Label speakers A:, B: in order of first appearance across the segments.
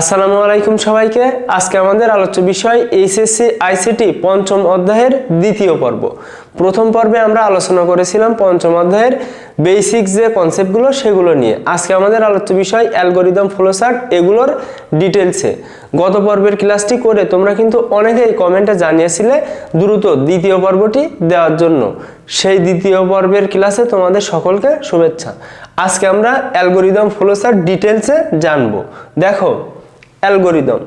A: আসসালামু আলাইকুম সবাইকে। আজকে আমাদের আলোচ্য বিষয় এইচএসসি আইসিটি পঞ্চম অধ্যায়ের দ্বিতীয় পর্ব। প্রথম পর্বে আমরা আলোচনা করেছিলাম পঞ্চম অধ্যায়ের বেসিক যে কনসেপ্টগুলো সেগুলো নিয়ে। আজকে আমাদের আলোচ্য বিষয় অ্যালগোরিদম ফ্লোচার্ট এগুলোর ডিটেলসে গত পর্বের ক্লাসটি করে তোমরা কিন্তু অনেকেই কমেন্টে জানিয়েছিলে দ্রুত দ্বিতীয় পর্বটি দেওয়ার জন্য। সেই দ্বিতীয় পর্বের ক্লাসে তোমাদের সকলকে শুভেচ্ছা। আজকে আমরা অ্যালগোরিদম ফ্লোচার্ট ডিটেলসে জানব। দেখো algorithm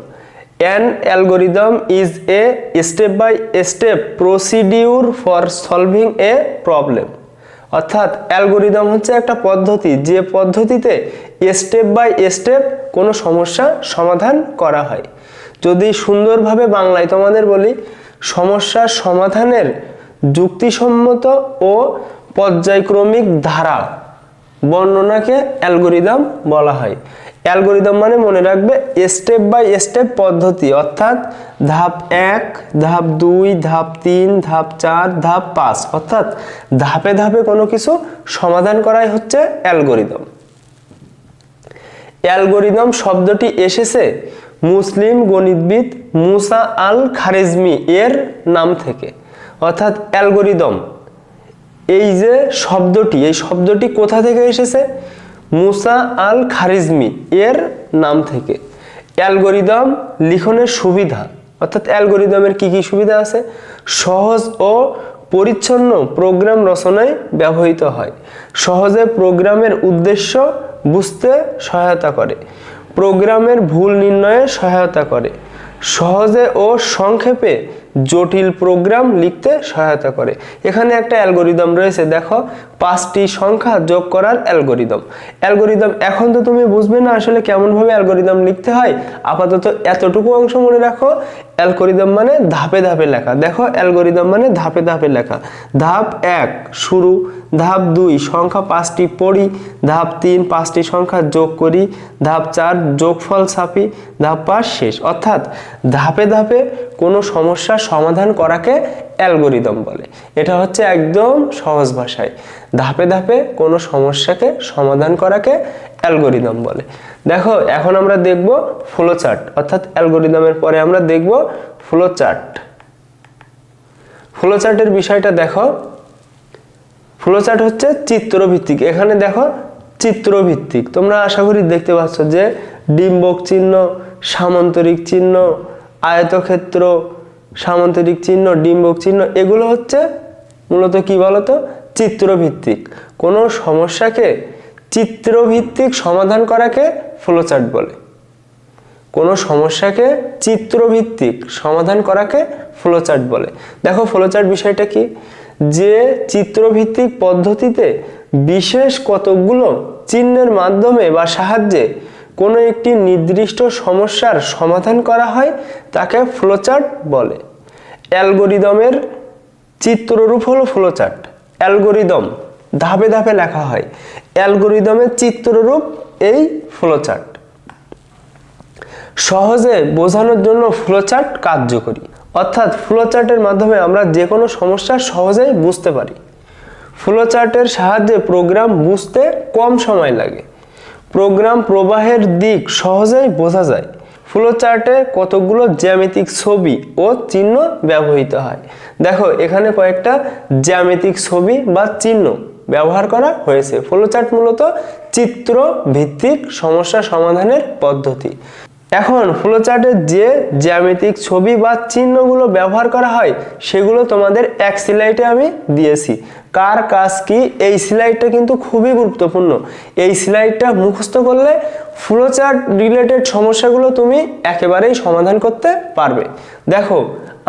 A: an algorithm is a step by step procedure for solving a problem অর্থাৎ অ্যালগোরিদম হচ্ছে একটা পদ্ধতি, যে পদ্ধতিতে স্টেপ বাই স্টেপ কোনো সমস্যা সমাধান করা হয়। যদি সুন্দরভাবে বাংলায় তোমাদের বলি সমস্যার সমাধানের যুক্তিসম্মত ও পর্যায়ক্রমিক ধারা বর্ণনাকে অ্যালগোরিদম বলা হয়। অ্যালগোরিদম মানে মনে রাখবে স্টেপ বাই স্টেপ পদ্ধতি, অর্থাৎ ধাপ এক, ধাপ দুই, ধাপ তিন, ধাপ চার, ধাপ পাঁচ, অর্থাৎ ধাপে ধাপে কোনো কিছু সমাধান করাই হচ্ছে অ্যালগোরিদম। অ্যালগোরিদম শব্দটি এসেছে মুসলিম গণিতবিদ মুসা আল খারেজমি এর নাম থেকে, অর্থাৎ অ্যালগোরিদম। এই যে শব্দটি, এই শব্দটি কোথা থেকে এসেছে? মুসা আল খারিজমি এর নাম থেকে। অ্যালগোরিদম লিখনের সুবিধা, অর্থাৎ অ্যালগোরিদমের কি কি সুবিধা আছে? সহজ ও পরিচ্ছন্ন প্রোগ্রাম রচনায় ব্যবহৃত হয়। সহজে প্রোগ্রামের উদ্দেশ্য বুঝতে সহায়তা করে। প্রোগ্রামের ভুল নির্ণয়ে সহায়তা করে। সহজে ও সংক্ষেপে জটিল প্রোগ্রাম লিখতে সহায়তা করে। এখানে একটা অ্যালগোরিদম রয়েছে, দেখো, পাঁচটি সংখ্যা যোগ করার অ্যালগোরিদম অ্যালগোরিদম এখন তো তুমি বুঝবে না আসলে কেমনভাবে অ্যালগোরিদম লিখতে হয়। আপাতত এতটুকু অংশ মনে রাখো। অ্যালগোরিদম মানে ধাপে ধাপে লেখা। দেখো অ্যালগোরিদম মানে ধাপে ধাপে লেখা। ধাপ এক, শুরু। ধাপ দুই, সংখ্যা পাঁচটি পড়ি। ধাপ তিন, পাঁচটি সংখ্যা যোগ করি। ধাপ চার, যোগফল ছাপি। ধাপ পাঁচ, শেষ। অর্থাৎ ধাপে ধাপে কোনো সমস্যার সমাধান করাকে অ্যালগোরিদম বলে। এটা হচ্ছে একদম সহজ ভাষায়। ধাপে ধাপে কোনো সমস্যাকে সমাধান করাকে অ্যালগোরিদম বলে। দেখো, এখন আমরা দেখব ফ্লো চার্ট অর্থাৎ অ্যালগোরিদমের পরে আমরা দেখব ফ্লো চার্ট ফ্লো চার্টের বিষয়টা দেখো। ফ্লো চার্ট হচ্ছে চিত্রভিত্তিক। এখানে দেখো চিত্রভিত্তিক। তোমরা আশা করি দেখতে পাচ্ছ যে ডিম্বক চিহ্ন, সামান্তরিক চিহ্ন আয়তক্ষেত্র, সামান্তরিক চিহ্ন, ডিম্বক চিহ্ন, এগুলো হচ্ছে মূলত কি বলতো? চিত্রভিত্তিক। কোনো সমস্যাকে চিত্রভিত্তিক সমাধান করাকে ফ্লোচার্ট বলে। কোনো সমস্যাকে চিত্রভিত্তিক সমাধান করাকে ফ্লোচার্ট বলে। দেখো ফ্লোচার্ট বিষয়টা কি? যে চিত্রভিত্তিক পদ্ধতিতে বিশেষ কতকগুলো চিহ্নের মাধ্যমে বা সাহায্যে কোনো একটি নির্দিষ্ট সমস্যার সমাধান করা হয়, তাকে ফ্লোচার্ট বলে। অ্যালগোরিদমের চিত্ররূপ হলো ফ্লোচার্ট অ্যালগোরিদম ধাপে ধাপে লেখা হয়। অ্যালগোরিদমের চিত্ররূপ এই ফ্লোচার্ট সহজে বোঝানোর জন্য ফ্লোচার্ট কার্যকরী। অর্থাৎ ফ্লোচার্টের মাধ্যমে আমরা যে কোনো সমস্যা সহজেই বুঝতে পারি। ফ্লোচার্টের সাহায্যে প্রোগ্রাম বুঝতে কম সময় লাগে। প্রোগ্রাম প্রবাহের দিক সহজেই বোঝা যায়। ফ্লোচার্টে কতগুলো জ্যামিতিক ছবি ও চিহ্ন ব্যবহৃত হয়। দেখো, এখানে কয়েকটা জ্যামিতিক ছবি বা চিহ্ন ব্যবহার করা হয়েছে। ফ্লোচার্ট মূলত চিত্র ভিত্তিক সমস্যা সমাধানের পদ্ধতি। এখন ফ্লোচার্টে যে জ্যামিতিক ছবি বা চিহ্নগুলো ব্যবহার করা হয়, সেগুলো তোমাদের এক স্লাইডে আমি দিয়েছি। কার কাজ কি? এই স্লাইডটা কিন্তু খুবই গুরুত্বপূর্ণ। এই স্লাইডটা মুখস্থ করলে ফ্লোচার্ট রিলেটেড সমস্যাগুলো তুমি একেবারেই সমাধান করতে পারবে। দেখো,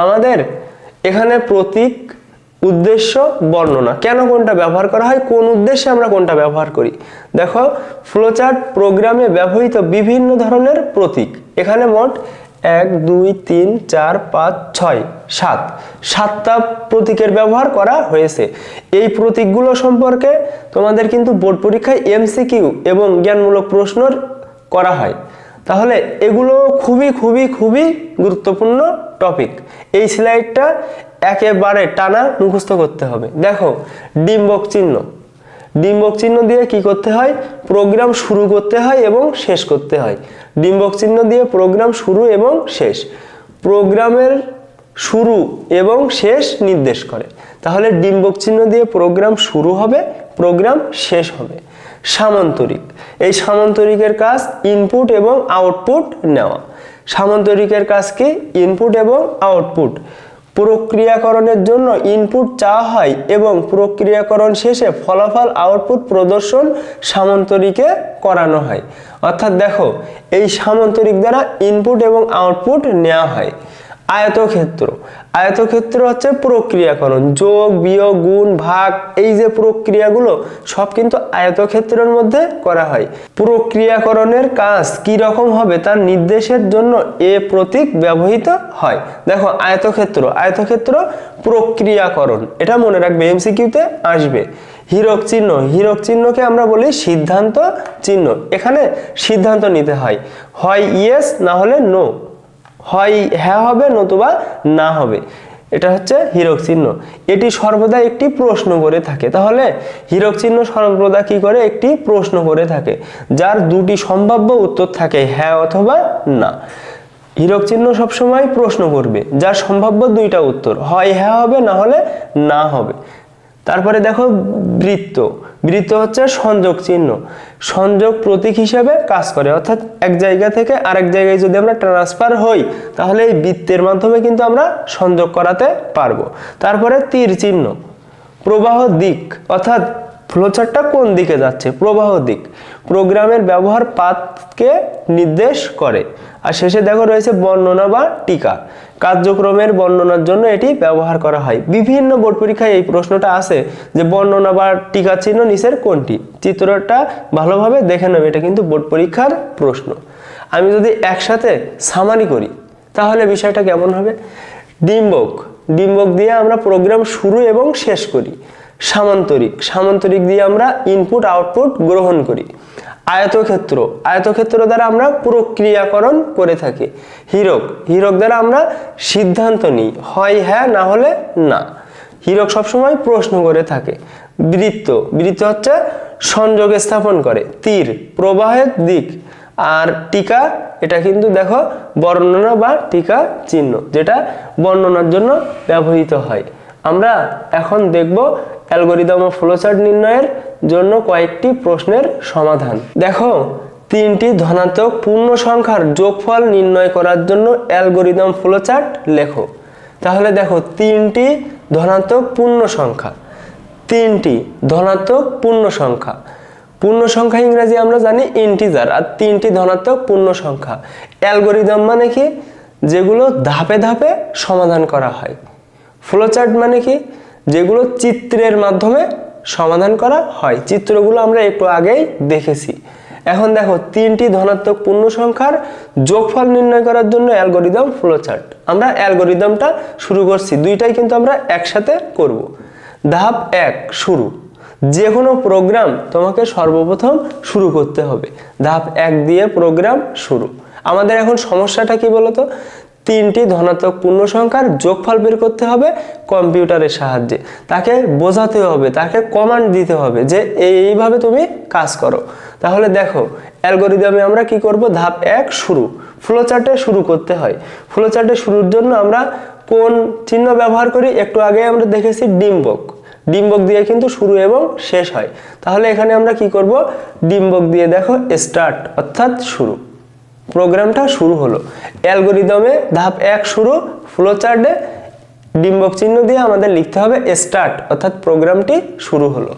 A: আমাদের এখানে প্রতীক, উদ্দেশ্য, বর্ণনা। কেন কোনটা ব্যবহার করা হয়? কোন উদ্দেশ্যে আমরা কোনটা ব্যবহার করি? দেখো ফ্লোচার্ট প্রোগ্রামে ব্যবহৃত বিভিন্ন ধরনের প্রতীক। এখানে মোট এক, দুই, তিন, চার, পাঁচ, ছয়, সাত। সাতটা প্রতীকের ব্যবহার করা হয়েছে। এই প্রতীকগুলো সম্পর্কে তোমাদের কিন্তু বোর্ড পরীক্ষায় এমসিকিউ এবং জ্ঞানমূলক প্রশ্ন করা হয়। তাহলে এগুলো খুবই খুবই খুবই গুরুত্বপূর্ণ টপিক। এই স্লাইডটা একেবারে টানা মুখস্থ করতে হবে। দেখো, ডিম্বক চিহ্ন। ডিম্বক চিহ্ন দিয়ে কি করতে হয়? প্রোগ্রাম শুরু করতে হয় এবং শেষ করতে হয়। ডিম্বক চিহ্ন দিয়ে প্রোগ্রাম শুরু এবং শেষ। প্রোগ্রামের শুরু এবং শেষ নির্দেশ করে। তাহলে ডিম্বক চিহ্ন দিয়ে প্রোগ্রাম শুরু হবে প্রোগ্রাম শেষ হবে। সামান্তরিক। এই সামান্তরিকের কাজ ইনপুট এবং আউটপুট নেওয়া। সামান্তরিকের কাজ কি? ইনপুট এবং আউটপুট প্রক্রিয়াকরণের জন্য ইনপুট চাওয়া হয় এবং প্রক্রিয়াকরণ শেষে ফলাফল আউটপুট প্রদর্শন সামন্তরিকে করানো হয়। অর্থাৎ দেখো, এই সামন্তরিক দ্বারা ইনপুট এবং আউটপুট নেওয়া হয়। আয়তক্ষেত্র। আয়তক্ষেত্র হচ্ছে প্রক্রিয়াকরণ। যোগ, বিয়োগ, গুণ, ভাগ, এই যে প্রক্রিয়াগুলো, সব কিন্তু আয়তক্ষেত্রের মধ্যে করা হয়। প্রক্রিয়াকরণের কাজ কি রকম হবে তার নির্দেশের জন্য এ প্রতীক ব্যবহৃত হয়। দেখো, আয়তক্ষেত্র। আয়তক্ষেত্র প্রক্রিয়াকরণ। এটা মনে রাখবে এমসিকিউতে আসবে। হীরক চিহ্ন। হীরক চিহ্নকে আমরা বলি সিদ্ধান্ত চিহ্ন। এখানে সিদ্ধান্ত নিতে হয়। হয় ইয়েস না হলে নো হয় হ্যাঁ হবে নতুবা না হবে। এটা হচ্ছে হীরক চিহ্ন। এটি সর্বদা একটি প্রশ্ন করে থাকে। তাহলে হীরক চিহ্ন সর্বদা কি করে? একটি প্রশ্ন করে থাকে। যার দুটি সম্ভাব্য উত্তর থাকে হ্যাঁ অথবা না। হীরক চিহ্ন সবসময় প্রশ্ন করবে, যার সম্ভাব্য দুইটা উত্তর, হয় হ্যাঁ হবে, না হলে না হবে। তারপরে দেখো বৃত্ত। বৃত্ত হচ্ছে সংযোগ চিহ্ন। সংযোগ প্রতীক হিসেবে কাজ করে। অর্থাৎ এক জায়গা থেকে আরেক জায়গায় যদি আমরা ট্রান্সফার হই, তাহলে এই বৃত্তের মাধ্যমে কিন্তু আমরা সংযোগ করাতে পারব। তারপরে তীর চিহ্ন, প্রবাহ দিক, অর্থাৎ ফ্লোচারটা কোন দিকে যাচ্ছে? প্রবাহ দিক। প্রোগ্রামের ব্যবহার পাথকে নির্দেশ করে। আর শেষে দেখো রয়েছে বর্ণনা বা টিকা। কার্যক্রমের বর্ণনার জন্য এটি ব্যবহার করা হয়। বিভিন্ন বোর্ড পরীক্ষায় এই প্রশ্নটা আসে যে বর্ণনা বা টিকা চিহ্ন নিচের কোনটি? চিত্রটা ভালোভাবে দেখে নেবে, এটা কিন্তু বোর্ড পরীক্ষার প্রশ্ন। আমি যদি একসাথে সামারি করি, তাহলে বিষয়টা কেমন হবে? ডিম্বক। ডিম্বক দিয়ে আমরা প্রোগ্রাম শুরু এবং শেষ করি। সামান্তরিক। সামান্তরিক দিয়ে আমরা ইনপুট আউটপুট গ্রহণ করি। আয়তক্ষেত্র। আয়তক্ষেত্র দ্বারা আমরা প্রক্রিয়াকরণ করে থাকি। হীরক। হীরক দ্বারা আমরা সিদ্ধান্ত নিই, হয় হ্যাঁ না হলে না। হীরক সবসময় প্রশ্ন করে থাকে। বৃত্ত। বৃত্ত হচ্ছে সংযোগ স্থাপন করে, তীর, প্রবাহের দিক। আর টিকা, এটা কিন্তু দেখো বর্ণনা বা টিকা চিহ্ন, যেটা বর্ণনার জন্য ব্যবহৃত হয়। আমরা এখন দেখব অ্যালগোরিদম ও ফ্লোচার্ট নির্ণয়ের জন্য কয়েকটি প্রশ্নের সমাধান। দেখো, তিনটি ধনাত্মক পূর্ণ সংখ্যার যোগফল নির্ণয় করার জন্য অ্যালগোরিদম ফ্লোচার্ট লেখো। তাহলে দেখো, তিনটি ধনাত্মক পূর্ণ সংখ্যা তিনটি ধনাত্মক পূর্ণ সংখ্যা পূর্ণ সংখ্যা ইংরেজি আমরা জানি ইন্টিজার আর তিনটি ধনাত্মক পূর্ণ সংখ্যা অ্যালগোরিদম মানে কি? যেগুলো ধাপে ধাপে সমাধান করা হয়। ফ্লোচার্ট মানে কি? যেগুলো চিত্রের মাধ্যমে সমাধান করা হয়। চিত্রগুলো আমরা একটু আগেই দেখেছি। এখন দেখো, তিনটি ধনাত্মক পূর্ণ সংখ্যার যোগফল নির্ণয় করার জন্য অ্যালগোরিদম ফ্লোচার্ট। আমরা অ্যালগোরিদমটা শুরু করছি, দুইটাই কিন্তু আমরা একসাথে করব। ধাপ এক, শুরু। যে কোনো প্রোগ্রাম তোমাকে সর্বপ্রথম শুরু করতে হবে। ধাপ এক দিয়ে প্রোগ্রাম শুরু। আমাদের এখন সমস্যাটা কি বলতো? তিনটি ধনাত্মক পূর্ণ সংখ্যার যোগফল বের করতে হবে কম্পিউটারের সাহায্যে। তাকে বোঝাতে হবে, তাকে কমান্ড দিতে হবে যে এইভাবে তুমি কাজ করো। তাহলে দেখো, অ্যালগোরিদমে আমরা কি করব? ধাপ এক, শুরু। ফ্লোচার্টে শুরু করতে হয়। ফ্লোচার্টে শুরুর জন্য আমরা কোন চিহ্ন ব্যবহার করি? একটু আগে আমরা দেখেছি ডিম্বক। ডিম্বক দিয়ে কিন্তু শুরু এবং শেষ হয়। তাহলে এখানে আমরা কি করব? ডিম্বক দিয়ে দেখো স্টার্ট অর্থাৎ শুরু। প্রোগ্রামটা শুরু হলো। অ্যালগোরিদমে ধাপ এক শুরু, ফ্লোচার্টে ডিম্বক চিহ্ন দিয়ে আমাদের লিখতে হবে স্টার্ট, অর্থাৎ প্রোগ্রামটি শুরু হলো।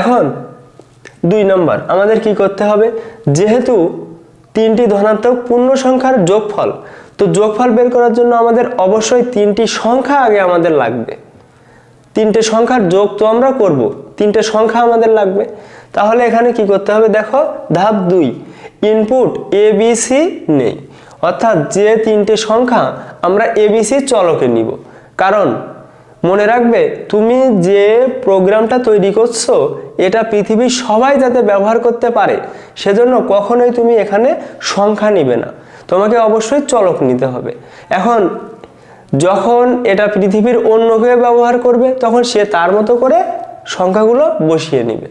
A: এখন দুই নম্বর, আমাদের কি করতে হবে? যেহেতু তিনটি ধনাত্মক পূর্ণ সংখ্যার যোগফল, তো যোগফল বের করার জন্য আমাদের অবশ্যই তিনটি সংখ্যা আগে আমাদের লাগবে। তিনটে সংখ্যার যোগ তো আমরা করব, তিনটে সংখ্যা আমাদের লাগবে। তাহলে এখানে কি করতে হবে? দেখো, ধাপ দুই ইনপুট এ বি সি নেই। অর্থাৎ যে তিনটে সংখ্যা আমরা এবিসি চলকে নিব। কারণ মনে রাখবে, তুমি যে প্রোগ্রামটা তৈরি করছ, এটা পৃথিবীর সবাই যাতে ব্যবহার করতে পারে, সেজন্য কখনোই তুমি এখানে সংখ্যা নিবে না। তোমাকে অবশ্যই চলক নিতে হবে। এখন যখন এটা পৃথিবীর অন্য কেউ ব্যবহার করবে, তখন সে তার মতো করে সংখ্যাগুলো বসিয়ে নেবে।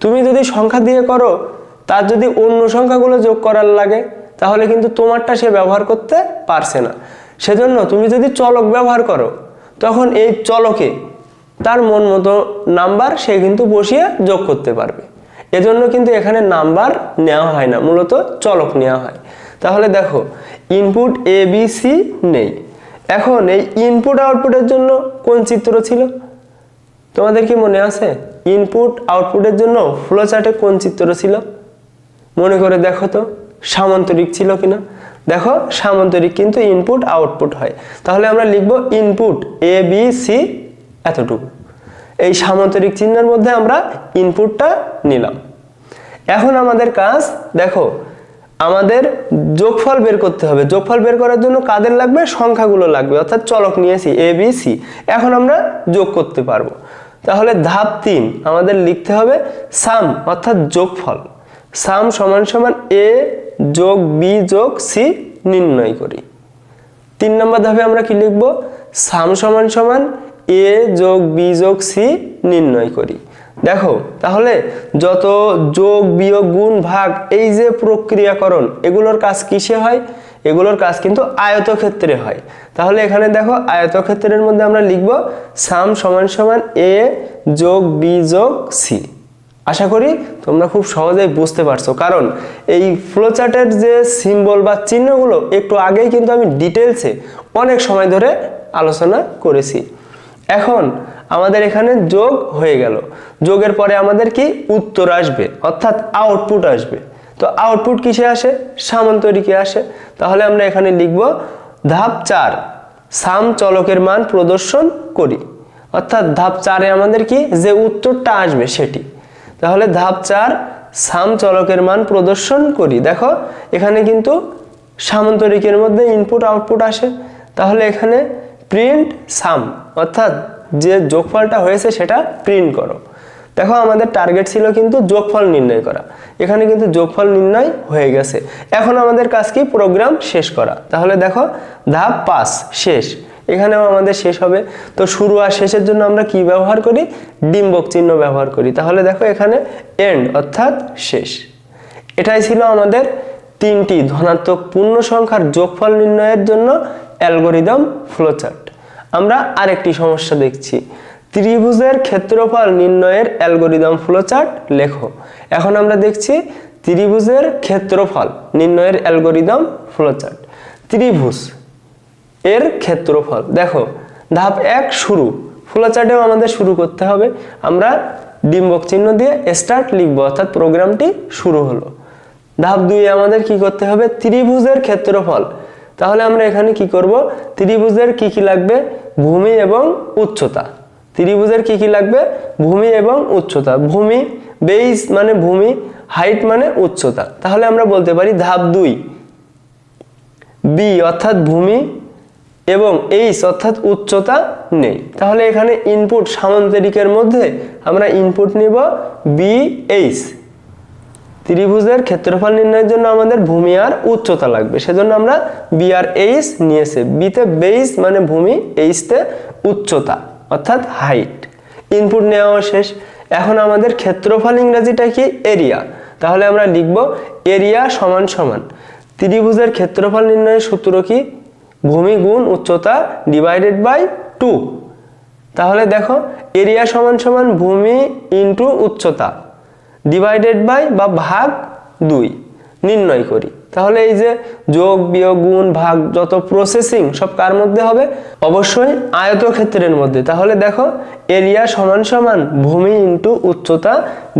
A: তুমি যদি সংখ্যা দিয়ে করো তার যদি অন্য সংখ্যাগুলো যোগ করার লাগে, তাহলে কিন্তু তোমারটা সে ব্যবহার করতে পারছে না। সেজন্য তুমি যদি চলক ব্যবহার করো, তখন এই চলকে তার মন মতো নাম্বার সে কিন্তু বসিয়ে যোগ করতে পারবে। এজন্য কিন্তু এখানে নাম্বার নেওয়া হয় না, মূলত চলক নেওয়া হয়। তাহলে দেখো ইনপুট এ বি সি নেই। এখন এই ইনপুট আউটপুটের জন্য কোন চিত্র ছিল? তোমাদের কি মনে আছে? ইনপুট আউটপুটের জন্য ফ্লো চার্টে কোন চিত্র ছিল? মনে করে দেখো তো, সামান্তরিক ছিল কিনা? দেখো, সামান্তরিক কিন্তু ইনপুট আউটপুট হয়। তাহলে আমরা লিখব ইনপুট এ বি সি এতটুকু। এই সামান্তরিক চিহ্নের মধ্যে আমরা ইনপুটটা নিলাম। এখন আমাদের কাজ, দেখো, আমাদের যোগফল বের করতে হবে। যোগফল বের করার জন্য কাদের লাগবে? সংখ্যাগুলো লাগবে। অর্থাৎ চলক নিয়েছি এ বি সি এখন আমরা যোগ করতে পারব। তাহলে ধাপ তিন, আমাদের লিখতে হবে সাম অর্থাৎ যোগফল। সাম সমান সমান এ যোগ বি যোগ সি নির্ণয় করি। তিন নম্বর ধাপে আমরা কি লিখব? সাম সমান সমান এ যোগ বি যোগ সি নির্ণয় করি। দেখো, তাহলে যত যোগ বিয়োগ গুণ ভাগ, এই যে প্রক্রিয়াকরণ, এগুলোর কাজ কিসে হয়? এগুলোর কাজ কিন্তু আয়তক্ষেত্রে হয়। তাহলে এখানে দেখো, আয়তক্ষেত্রের মধ্যে আমরা লিখব সাম সমান সমান এ যোগ বি যোগ সি। আশা করি তোমরা খুব সহজেই বুঝতে পারছ। কারণ এই ফ্লোচার্টের যে সিম্বল বা চিহ্নগুলো একটু আগেই কিন্তু আমি ডিটেলসে অনেক সময় ধরে আলোচনা করেছি। এখন আমাদের এখানে যোগ হয়ে গেল। যোগের পরে আমাদের কি? উত্তর আসবে, অর্থাৎ আউটপুট আসবে। তো আউটপুট কিসে আসে? সামান্তরিকে আসে। তাহলে আমরা এখানে লিখব ধাপ চার, সাম চলকের মান প্রদর্শন করি। অর্থাৎ ধাপ চারে আমাদের কি? যে উত্তরটা আসবে সেটি। তাহলে ধাপ চার, সাম চলকের মান প্রদর্শন করি। দেখো, এখানে কিন্তু সামান্তরিকের মধ্যে ইনপুট আউটপুট আসে। তাহলে এখানে প্রিন্ট সাম, অর্থাৎ যে যোগফলটা হয়েছে সেটা প্রিন্ট করো। দেখো, আমাদের টার্গেট ছিল কিন্তু যোগফল নির্ণয় করা। এখানে কিন্তু যোগফল নির্ণয় হয়ে গেছে। এখন আমাদের কাজ কি? প্রোগ্রাম শেষ করা। তাহলে দেখো, ধাপ পাস শেষ। এখানেও আমাদের শেষ হবে। তো শুরু আর শেষের জন্য আমরা কি ব্যবহার করি? ডিম্বক চিহ্ন ব্যবহার করি। তাহলে দেখো এখানে এন্ড অর্থাৎ শেষ। এটাই ছিল আমাদের তিনটি ধনাত্মক পূর্ণ সংখ্যার যোগফল নির্ণয়ের জন্য অ্যালগোরিদম ফ্লোচার্ট। আমরা আরেকটি সমস্যা দেখছি। ত্রিভুজের ক্ষেত্রফল নির্ণয়ের অ্যালগোরিদম ফ্লোচার্ট, লেখো। এখন আমরা দেখছি ত্রিভুজের ক্ষেত্রফল নির্ণয়ের অ্যালগোরিদম ফ্লোচার্ট। ত্রিভুজ। এর ক্ষেত্রফল। দেখো, ধাপ এক শুরু। ফ্লোচার্টেও আমাদের শুরু করতে হবে। আমরা ডিম্বক চিহ্ন দিয়ে স্টার্ট লিখব, অর্থাৎ প্রোগ্রামটি শুরু হলো। ধাপ দুই আমাদের কি করতে হবে? ত্রিভুজের ক্ষেত্রফল। তাহলে আমরা এখানে কি করব? ত্রিভুজের কি কি লাগবে? ভূমি এবং উচ্চতা। ত্রিভুজের কি কি লাগবে? ভূমি এবং উচ্চতা। ভূমি বেইস মানে ভূমি হাইট মানে উচ্চতা। তাহলে আমরা বলতে পারি ধাপ দুই। বি অর্থাৎ ভূমি এবং এইচ অর্থাৎ উচ্চতা নেই। তাহলে এখানে ইনপুট সামান্তরিকের মধ্যে আমরা ইনপুট নিব বি এইচ ত্রিভুজের ক্ষেত্রফল নির্ণয়ের জন্য আমাদের ভূমি আর উচ্চতা লাগবে। সেজন্য আমরা বি আর এইচ নিয়েছে। বিতে বেইস মানে ভূমি এইচতে উচ্চতা, অর্থাৎ হাইট ইনপুট নেওয়া শেষ। এখন আমাদের ক্ষেত্রফল ইংরেজিটা কি? এরিয়া তাহলে আমরা লিখব এরিয়া সমান সমান। ত্রিভুজের ক্ষেত্রফল নির্ণয়ের সূত্র কি? ভূমি গুণ উচ্চতা ডিভাইডেড বাই টু তাহলে দেখো এরিয়া সমান সমান ভূমি ইন্টু উচ্চতা ডিভাইডেড বাই বা ভাগ দুই, নির্ণয় করি। তাহলে এই যে যোগ, বিয়োগ, গুণ, ভাগ, যত প্রসেসিং সব কার মধ্যে হবে? অবশ্যই আয়তক্ষেত্রের মধ্যে। তাহলে দেখো এরিয়া সমান সমান ভূমি ইন্টু উচ্চতা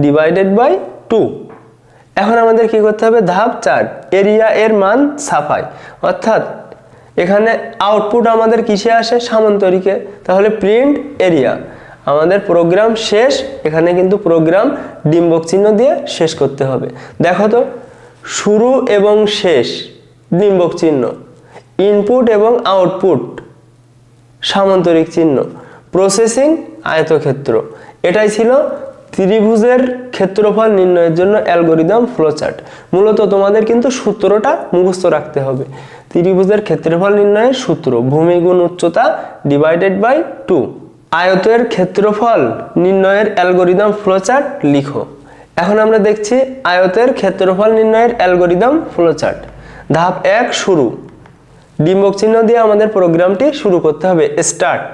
A: ডিভাইডেড বাই টু এখন আমাদের কি করতে হবে? ধাপ চার এরিয়া এর মান ছাপাই। অর্থাৎ এখানে আউটপুট আমাদের কিসে আসে? সামান্তরিকে। তাহলে প্রিন্ট এরিয়া আমাদের প্রোগ্রাম শেষ। এখানে কিন্তু প্রোগ্রাম ডিম্বক চিহ্ন দিয়ে শেষ করতে হবে। দেখো তো, শুরু এবং শেষ ডিম্বক চিহ্ন। ইনপুট এবং আউটপুট সামান্তরিক চিহ্ন। প্রসেসিং আয়তক্ষেত্র। এটাই ছিল ত্রিভুজের ক্ষেত্রফল নির্ণয়ের জন্য অ্যালগোরিদম ফ্লোচার্ট। মূলত তোমাদের কিন্তু সূত্রটা মুখস্থ রাখতে হবে। ত্রিভুজের ক্ষেত্রফল নির্ণয়ের সূত্র ভূমি গুণ উচ্চতা ডিভাইডেড বাই টু আয়তের ক্ষেত্রফল নির্ণয়ের অ্যালগোরিদম ফ্লোচার্ট লিখো। এখন আমরা দেখছি আয়তের ক্ষেত্রফল নির্ণয়ের অ্যালগোরিদম ফ্লোচার্ট। ধাপ এক, শুরু। ডিম্বক চিহ্ন দিয়ে আমাদের প্রোগ্রামটি শুরু করতে হবে স্টার্ট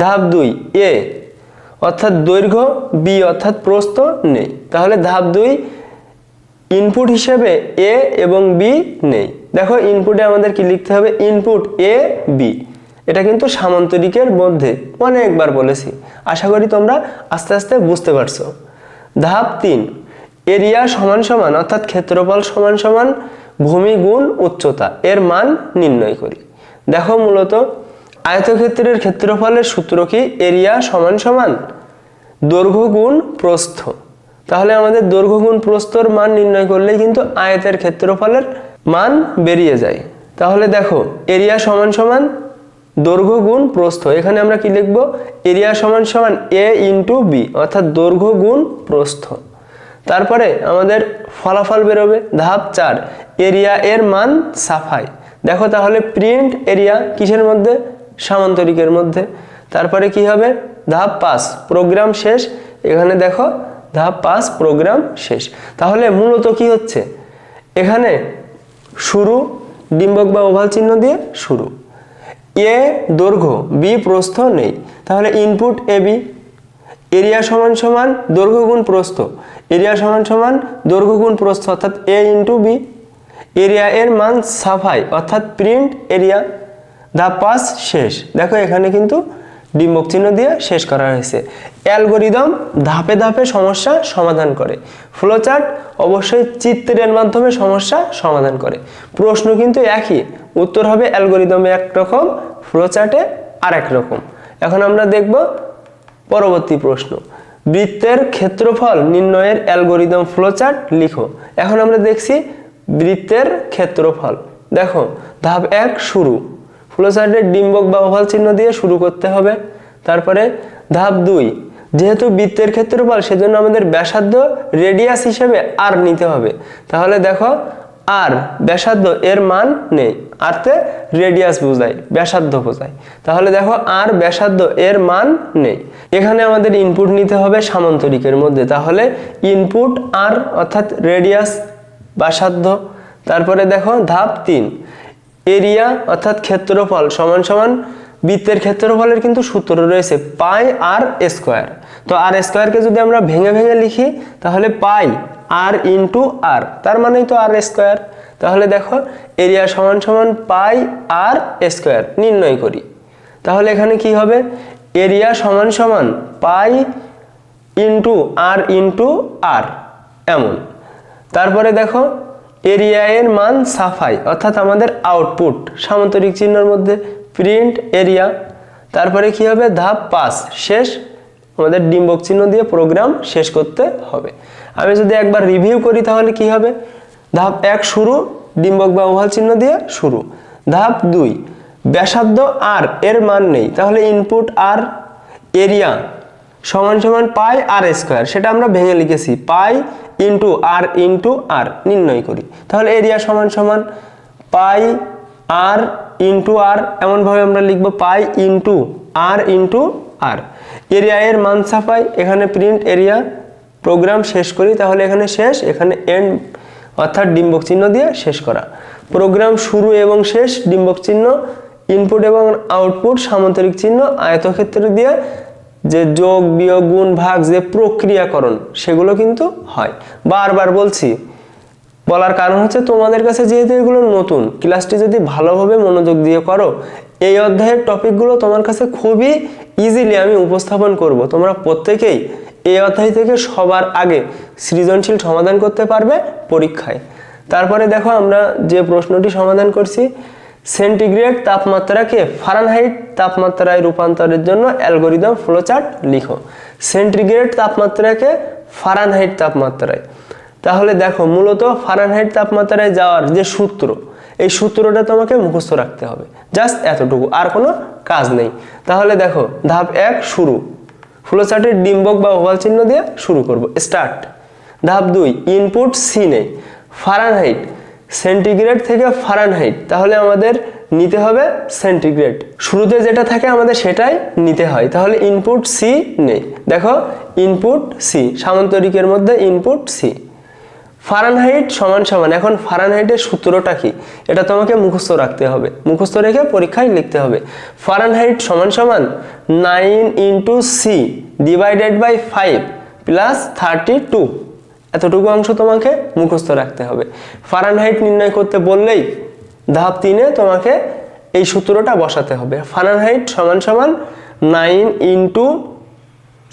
A: ধাপ দুই এ অর্থাৎ দৈর্ঘ্য বি অর্থাৎ প্রস্থ নেই। তাহলে ধাপ দুই ইনপুট হিসেবে এ এবং বি নেই। দেখো ইনপুটে আমাদের কি লিখতে হবে? ইনপুট এ বি এটা কিন্তু সামান্তরিকের মধ্যে অনেকবার বলেছি। আশা করি তোমরা আস্তে আস্তে বুঝতে পারছ। ধাপ তিন এরিয়া সমান সমান অর্থাৎ ক্ষেত্রফল সমান সমান ভূমি গুণ উচ্চতা। এর মান নির্ণয় করি। দেখো মূলত আয়তক্ষেত্রের ক্ষেত্রফলের সূত্র কি? এরিয়া সমান সমান। দৈর্ঘ্য গুণ প্রস্থ। তাহলে আমাদের দৈর্ঘ্য গুণ প্রস্থর মান নির্ণয় করলেই কিন্তু আয়তের ক্ষেত্রফলের মান বেরিয়ে যায়। তাহলে দেখো, এরিয়া সমান সমান দৈর্ঘ্য গুণ প্রস্থ। এখানে আমরা কি লিখব? এরিয়া সমান সমান এ ইন্টু বি অর্থাৎ দৈর্ঘ্য গুণ প্রস্থ। তারপরে আমাদের ফলাফল বেরোবে ধাপ চার। এরিয়া এর মান সাফাই। দেখো তাহলে প্রিন্ট এরিয়া কিসের মধ্যে? সামান্তরিকের মধ্যে। তারপরে কি হবে? ধাপ পাস প্রোগ্রাম শেষ। এখানে দেখো, ধাপ পাস প্রোগ্রাম শেষ। তাহলে মূলত কি হচ্ছে? এখানে শুরু, ডিম্বক বা ওভাল চিহ্ন দিয়ে শুরু। এ দৈর্ঘ্য বি প্রস্থ নেই। তাহলে ইনপুট এ বি এরিয়া সমান সমান দৈর্ঘ্য গুণ প্রস্থ। এরিয়া সমান সমান দৈর্ঘ্য গুণ প্রস্থ, অর্থাৎ এ ইন্টু বি এরিয়া এর মান সাফাই, অর্থাৎ প্রিন্ট এরিয়া দা পাস শেষ। দেখো এখানে কিন্তু ডিম্বক চিহ্ন দিয়ে শেষ করা হয়েছে। অ্যালগোরিদম ধাপে ধাপে সমস্যা সমাধান করে। ফ্লোচার্ট অবশ্যই চিত্রের মাধ্যমে সমস্যা সমাধান করে। প্রশ্ন কিন্তু একই। উত্তর হবে অ্যালগোরিদমে একরকম ফ্লোচার্টে আর রকম। এখন আমরা দেখব পরবর্তী প্রশ্ন। বৃত্তের ক্ষেত্রফল নির্ণয়ের অ্যালগোরিদম ফ্লোচার্ট লিখো। এখন আমরা দেখছি বৃত্তের ক্ষেত্রফল। দেখো, ধাপ এক শুরু। ফ্লোচার্টের ডিম্বক বা ওভাল চিহ্ন দিয়ে শুরু করতে হবে। তারপরে ধাপ দুই, যেহেতু বৃত্তের ক্ষেত্রফল, সেজন্য আমাদের ব্যাসার্ধ রেডিয়াস হিসেবে আর নিতে হবে। তাহলে দেখো আর ব্যাসার্ধ এর মান নেই আরতে রেডিয়াস বোঝায়, ব্যাসার্ধ বোঝায়। তাহলে দেখো আর ব্যাসার্ধ এর মান নেই। এখানে আমাদের ইনপুট নিতে হবে সামান্তরিকের মধ্যে। তাহলে ইনপুট আর অর্থাৎ রেডিয়াস ব্যাসার্ধ। তারপরে দেখো, ধাপ তিন এরিয়া অর্থাৎ ক্ষেত্রফল সমান সমান বৃত্তের ক্ষেত্রফলের কিন্তু সূত্র রয়েছে পাই আর স্কোয়ার। তো আর স্কোয়ারকে যদি আমরা ভেঙে ভেঙে লিখি, তাহলে পাই আর ইন্টু আর তার মানেই তো আর স্কোয়ার। তাহলে দেখো, এরিয়া সমান সমান পাই আর স্কোয়ার নির্ণয় করি। তাহলে এখানে কি হবে? এরিয়া সমান সমান পাই ইন্টু আর ইন্টু আর এমন। তারপরে দেখো এরিয়া এর মান সাফাই, অর্থাৎ আমাদের আউটপুট সামান্তরিক চিহ্নের মধ্যে প্রিন্ট এরিয়া তারপরে কি হবে? ধাপ পাস শেষ, আমাদের ডিম্বক চিহ্ন দিয়ে প্রোগ্রাম শেষ করতে হবে। আমি যদি একবার রিভিউ করি তাহলে কি হবে? ধাপ এক শুরু, ডিম্বক বা চিহ্ন দিয়ে শুরু। ধাপ দুই, ব্যাসার্ধ আর এর মান নেই, তাহলে ইনপুট আর এরিয়া সমান সমান পাই আর স্কোয়ার সেটা আমরা ভেঙে লিখেছি, পাই ইন্টু আর ইন্টু আর নির্ণয় করি। তাহলে এরিয়া সমান সমান পাই আর ইন্টু আর এমনভাবে আমরা লিখব pi into r into r area এর মান ছাপাই, এখানে প্রিন্ট এরিয়া প্রোগ্রাম শেষ করি, তাহলে এখানে শেষ, এখানে এন্ড অর্থাৎ ডিম্বক চিহ্ন দিয়ে শেষ করা। প্রোগ্রাম শুরু এবং শেষ, ডিম্বক চিহ্ন ইনপুট এবং আউটপুট সামান্তরিক চিহ্ন, আয়তক্ষেত্র দিয়ে যে যোগ, বিয়োগ, গুণ, ভাগ যে প্রক্রিয়াকরণ, সেগুলো কিন্তু হয়। বারবার বলছি, বলার কারণ হচ্ছে তোমাদের কাছে যেহেতু এগুলো নতুন, ক্লাসটি যদি ভালোভাবে মনোযোগ দিয়ে করো, এই অধ্যায়ের টপিকগুলো তোমার কাছে খুবই ইজিলি আমি উপস্থাপন করব। তোমরা প্রত্যেকেই এই অধ্যায় থেকে সবার আগে সৃজনশীল সমাধান করতে পারবে পরীক্ষায়। তারপরে দেখো আমরা যে প্রশ্নটি সমাধান করছি সেন্টিগ্রেড তাপমাত্রাকে ফারানহাইট তাপমাত্রায় রূপান্তরের জন্য অ্যালগোরিদম ফ্লোচার্ট লিখো। সেন্টিগ্রেড তাপমাত্রাকে ফারানহাইট তাপমাত্রায়। তাহলে দেখো, মূলত ফারানহাইট তাপমাত্রায় যাওয়ার যে সূত্র, এই সূত্রটা তোমাকে মুখস্থ রাখতে হবে। জাস্ট এতটুকু, আর কোনো কাজ নেই। তাহলে দেখো, ধাপ এক, শুরু। ফ্লোচার্টের ডিম্বক বা ওভাল চিহ্ন দিয়ে শুরু করব, স্টার্ট। ধাপ দুই, ইনপুট সি নেই। ফারানহাইট সেন্টিগ্রেড থেকে ফারানহাইট, তাহলে আমাদের নিতে হবে সেন্টিগ্রেড। শুরুতে যেটা থাকে আমাদের সেটাই নিতে হয়, তাহলে ইনপুট সি নেই। দেখো ইনপুট সি সামান্তরিকের মধ্যে ইনপুট সি ফারানহাইট সমান সমান, এখন ফারানহাইটের সূত্রটা কি? এটা তোমাকে মুখস্থ রাখতে হবে, মুখস্থ রেখে পরীক্ষায় লিখতে হবে। ফারানহাইট সমান সমান nine into C divided by five plus thirty two এতটুকু অংশ তোমাকে মুখস্থ রাখতে হবে। ফারানহাইট নির্ণয় করতে বললেই ধাপ তিনে তোমাকে এই সূত্রটা বসাতে হবে। ফারানহাইট সমান সমান nine into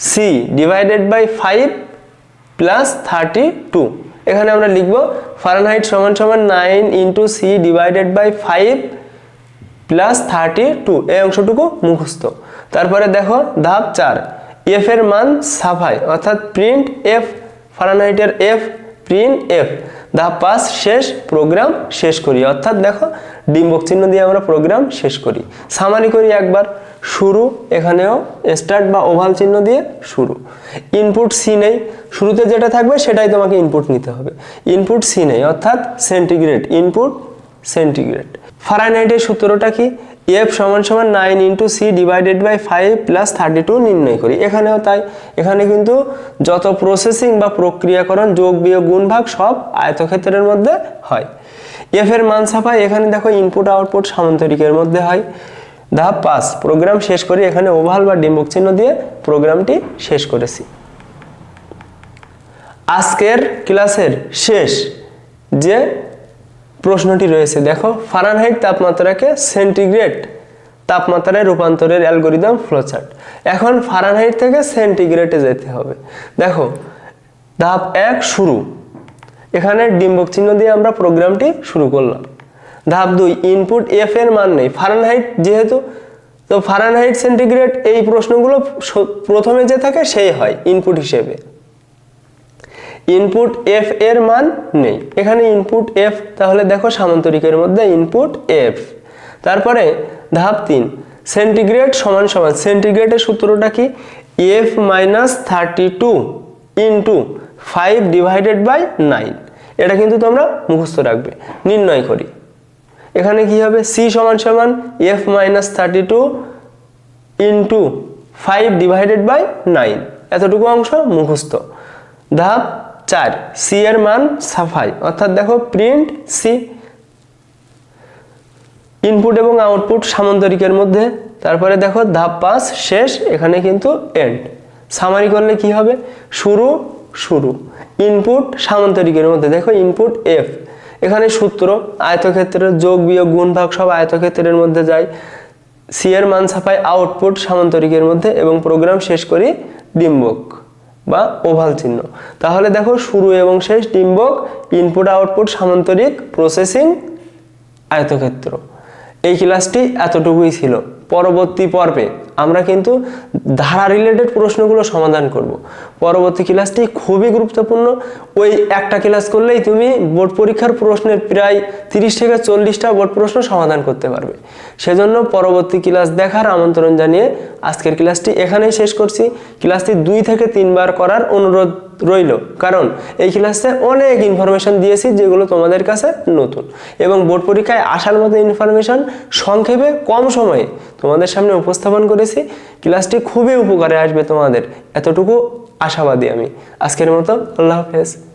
A: C divided by five plus thirty two এখানে আমরা লিখব ফারেনহাইট সমান সমান nine into C divided by five plus thirty two এই অংশটুকু মুখস্থ। তারপরে দেখো ধাপ চার। এফ এর মান সাফাই, অর্থাৎ প্রিন্ট এফ ফারেনহাইটের এফ প্রিন্ট এফ ধাপ পাস শেষ প্রোগ্রাম শেষ করি। অর্থাৎ দেখো, ডিম্বক চিহ্ন দিয়ে আমরা প্রোগ্রাম শেষ করি। সামারি করি একবার। শুরু, এখানেও স্টার্ট বা ওভাল চিহ্ন দিয়ে শুরু। ইনপুট সি নেই। শুরুতে যেটা থাকবে, সেটাই তোমাকে ইনপুট নিতে হবে। ইনপুট সি নেই। অর্থাৎ সেন্টিগ্রেড ইনপুট সেন্টিগ্রেড ফারানাইটের সূত্রটা কি? এফ সমান সমান nine into C divided by five plus thirty two নির্ণয় করি। এখানেও তাই। এখানে কিন্তু যত প্রসেসিং বা প্রক্রিয়াকরণ যোগ, বিয়োগ, গুণ, ভাগ সব আয়তক্ষেত্রের মধ্যে হয়। এফ এর মান ছাপাই। এখানে দেখো ইনপুট আউটপুট সামান্তরিকের মধ্যে হয়। ধাপ পাস প্রোগ্রাম শেষ করি। এখানে ওভাল বা ডিম্বক চিহ্ন দিয়ে প্রোগ্রামটি শেষ করেছি। আজকের ক্লাসের শেষ যে প্রশ্নটি রয়েছে, দেখো ফারানহাইট তাপমাত্রাকে সেন্টিগ্রেড তাপমাত্রায় রূপান্তরের অ্যালগোরিদম ফ্লোচার্ট। এখন ফারানহাইট থেকে সেন্টিগ্রেডে যেতে হবে। দেখো, ধাপ এক শুরু। এখানে ডিম্বক চিহ্ন দিয়ে আমরা প্রোগ্রামটি শুরু করলাম। ধাপ দুই ইনপুট এফ এর মান নেই। ফারেনহাইট যেহেতু, তো ফারানহাইট সেন্টিগ্রেড এই প্রশ্নগুলো প্রথমে যে থাকে সেই হয় ইনপুট হিসেবে। ইনপুট এফ এর মান নেই। এখানে ইনপুট এফ তাহলে দেখো সামান্তরিকের মধ্যে ইনপুট এফ তারপরে ধাপ তিন সেন্টিগ্রেড সমান সমান সেন্টিগ্রেডের সূত্রটা কি? F minus thirty two into five divided by nine এটা কিন্তু তোমরা মুখস্থ রাখবে, নির্ণয় করি। এখানে কি হবে? সি সমান সমান F minus thirty two into five divided by nine এতটুকু অংশ মুখস্থ। ধাপ চার সি এর মান সাফাই। অর্থাৎ দেখো প্রিন্ট সি ইনপুট এবং আউটপুট সামান্তরিকের মধ্যে। তারপরে দেখো, ধাপ পাস শেষ, এখানে কিন্তু এন্ড সামারি করলে কি হবে? শুরু শুরু। ইনপুট সামান্তরিকের মধ্যে। দেখো ইনপুট এফ এখানে সূত্র আয়তক্ষেত্রের যোগ, বিয়োগ, গুণ, ভাগ সব আয়তক্ষেত্রের মধ্যে যায়। সি এর মান ছাপাই আউটপুট সামান্তরিকের মধ্যে এবং প্রোগ্রাম শেষ করি, ডিম্বক। বা ওভাল চিহ্ন। তাহলে দেখো শুরু এবং শেষ, ডিম্বক ইনপুট আউটপুট সামান্তরিক প্রসেসিং আয়তক্ষেত্র। এই ক্লাসটি এতটুকুই ছিল। পরবর্তী পর্বে আমরা কিন্তু ধারা রিলেটেড প্রশ্নগুলো সমাধান করব। পরবর্তী ক্লাসটি খুবই গুরুত্বপূর্ণ। ওই একটা ক্লাস করলেই তুমি বোর্ড পরীক্ষার প্রশ্নের প্রায় তিরিশ থেকে চল্লিশটা বোর্ড প্রশ্ন সমাধান করতে পারবে। সেজন্য পরবর্তী ক্লাস দেখার আমন্ত্রণ জানিয়ে আজকের ক্লাসটি এখানেই শেষ করছি। ক্লাসটি দুই থেকে তিনবার করার অনুরোধ রইল। কারণ এই ক্লাসে অনেক ইনফরমেশন দিয়েছি যেগুলো তোমাদের কাছে নতুন। এবং বোর্ড পরীক্ষায় আসার মতো ইনফরমেশন সংক্ষেপে কম সময়ে তোমাদের সামনে উপস্থাপন করেছি। ক্লাসটি খুবই উপকারে আসবে তোমাদের। এতটুকু আশাবাদী আমি। আজকের মতো আল্লাহ হাফেজ।